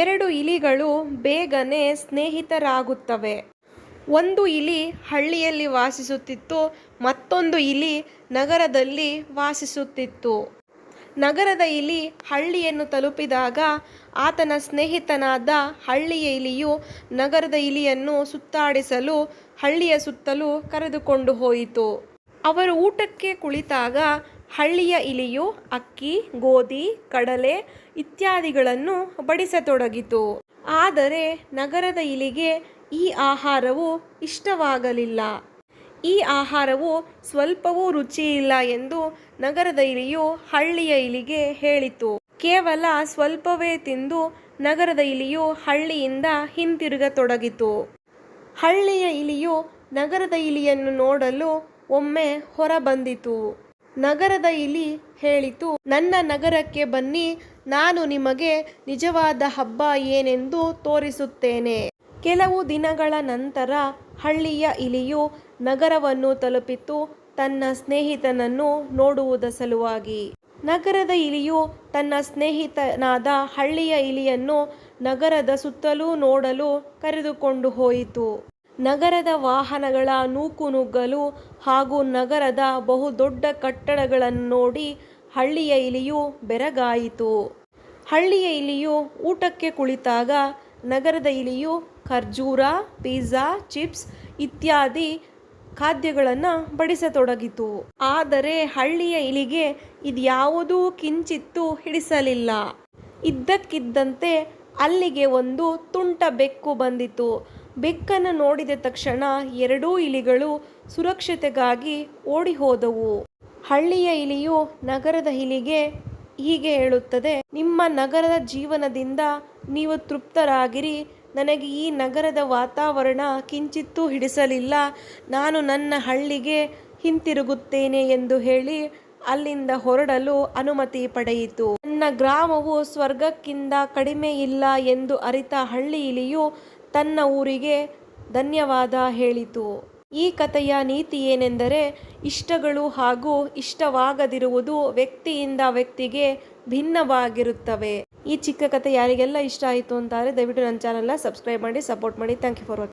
ಎರಡು ಇಲಿಗಳು ಬೇಗನೆ ಸ್ನೇಹಿತರಾಗುತ್ತವೆ. ಒಂದು ಇಲಿ ಹಳ್ಳಿಯಲ್ಲಿ ವಾಸಿಸುತ್ತಿತ್ತು, ಮತ್ತೊಂದು ಇಲಿ ನಗರದಲ್ಲಿ ವಾಸಿಸುತ್ತಿತ್ತು. ನಗರದ ಇಲಿ ಹಳ್ಳಿಯನ್ನು ತಲುಪಿದಾಗ ಆತನ ಸ್ನೇಹಿತನಾದ ಹಳ್ಳಿಯ ಇಲಿಯು ನಗರದ ಇಲಿಯನ್ನು ಸುತ್ತಾಡಿಸಲು, ಹಳ್ಳಿಯ ಸುತ್ತಲೂ ಕರೆದುಕೊಂಡು ಹೋಯಿತು. ಅವರು ಊಟಕ್ಕೆ ಕುಳಿತಾಗ ಹಳ್ಳಿಯ ಇಲಿಯು, ಅಕ್ಕಿ, ಗೋಧಿ, ಕಡಲೆ ಇತ್ಯಾದಿಗಳನ್ನು ಬಡಿಸತೊಡಗಿತು. ಆದರೆ ನಗರದ ಇಲಿಗೆ ಈ ಆಹಾರವು ಇಷ್ಟವಾಗಲಿಲ್ಲ. ಈ ಆಹಾರವು ಸ್ವಲ್ಪವೂ ರುಚಿಯಿಲ್ಲ ಎಂದು ನಗರದ ಇಲಿಯು ಹಳ್ಳಿಯ ಇಲಿಗೆ ಹೇಳಿತು. ಕೇವಲ ಸ್ವಲ್ಪವೇ ತಿಂದು ನಗರದ ಇಲಿಯು ಹಳ್ಳಿಯಿಂದ ಹಿಂತಿರುಗತೊಡಗಿತು. ಹಳ್ಳಿಯ ಇಲಿಯು ನಗರದ ಇಲಿಯನ್ನು ನೋಡಲು ಒಮ್ಮೆ ಹೊರಬಂದಿತು. ನಗರದ ಇಲಿ ಹೇಳಿತು, ನನ್ನ ನಗರಕ್ಕೆ ಬನ್ನಿ, ನಾನು ನಿಮಗೆ ನಿಜವಾದ ಹಬ್ಬ ಏನೆಂದು ತೋರಿಸುತ್ತೇನೆ. ಕೆಲವು ದಿನಗಳ ನಂತರ ಹಳ್ಳಿಯ ಇಲಿಯು ನಗರವನ್ನು ತಲುಪಿತು, ತನ್ನ ಸ್ನೇಹಿತನನ್ನು ನೋಡುವುದ ಸಲುವಾಗಿ. ನಗರದ ಇಲಿಯು ತನ್ನ ಸ್ನೇಹಿತನಾದ ಹಳ್ಳಿಯ ಇಲಿಯನ್ನು ನಗರದ ಸುತ್ತಲೂ ನೋಡಲು ಕರೆದುಕೊಂಡು ಹೋಯಿತು. ನಗರದ ವಾಹನಗಳ ನೂಕುನುಗ್ಗಲು ಹಾಗೂ ನಗರದ ಬಹುದೊಡ್ಡ ಕಟ್ಟಡಗಳನ್ನು ನೋಡಿ ಹಳ್ಳಿಯ ಇಲಿಯು ಬೆರಗಾಯಿತು. ಹಳ್ಳಿಯ ಇಲಿಯು ಊಟಕ್ಕೆ ಕುಳಿತಾಗ ನಗರದ ಇಲಿಯು ಖರ್ಜೂರ, ಪಿಜ್ಜಾ, ಚಿಪ್ಸ್ ಇತ್ಯಾದಿ ಖಾದ್ಯಗಳನ್ನು ಬಡಿಸತೊಡಗಿತು. ಆದರೆ ಹಳ್ಳಿಯ ಇಲಿಗೆ ಇದ್ಯಾವುದೂ ಕಿಂಚಿತ್ತು ಹಿಡಿಸಲಿಲ್ಲ. ಇದ್ದಕ್ಕಿದ್ದಂತೆ ಅಲ್ಲಿಗೆ ಒಂದು ತುಂಟ ಬೆಕ್ಕು ಬಂದಿತು. ಬೆಕ್ಕನ್ನು ನೋಡಿದ ತಕ್ಷಣ ಎರಡೂ ಇಲಿಗಳು ಸುರಕ್ಷತೆಗಾಗಿ ಓಡಿ ಹೋದವು ಹಳ್ಳಿಯ ಇಲಿಯು ನಗರದ ಇಲಿಗೆ ಹೀಗೆ ಹೇಳುತ್ತದೆ, ನಿಮ್ಮ ನಗರದ ಜೀವನದಿಂದ ನೀವು ತೃಪ್ತರಾಗಿರಿ. ನನಗೆ ಈ ನಗರದ ವಾತಾವರಣ ಕಿಂಚಿತ್ತೂ ಹಿಡಿಸಲಿಲ್ಲ. ನಾನು ನನ್ನ ಹಳ್ಳಿಗೆ ಹಿಂತಿರುಗುತ್ತೇನೆ ಎಂದು ಹೇಳಿ ಅಲ್ಲಿಂದ ಹೊರಡಲು ಅನುಮತಿ ಪಡೆಯಿತು. ನನ್ನ ಗ್ರಾಮವು ಸ್ವರ್ಗಕ್ಕಿಂತ ಕಡಿಮೆ ಇಲ್ಲ ಎಂದು ಅರಿತ ಹಳ್ಳಿ ಇಲಿಯು ತನ್ನ ಊರಿಗೆ ಧನ್ಯವಾದ ಹೇಳಿತು. ಈ ಕಥೆಯ ನೀತಿ ಏನೆಂದರೆ, ಇಷ್ಟಗಳು ಹಾಗೂ ಇಷ್ಟವಾಗದಿರುವುದು ವ್ಯಕ್ತಿಯಿಂದ ವ್ಯಕ್ತಿಗೆ ಭಿನ್ನವಾಗಿರುತ್ತವೆ. ಈ ಚಿಕ್ಕ ಕಥೆ ಯಾರಿಗೆಲ್ಲ ಇಷ್ಟ ಆಯಿತು ಅಂತಾರೆ, ದಯವಿಟ್ಟು ನನ್ನ ಚಾನಲ್ನ ಸಬ್ಸ್ಕ್ರೈಬ್ ಮಾಡಿ, ಸಪೋರ್ಟ್ ಮಾಡಿ. Thank you for watching.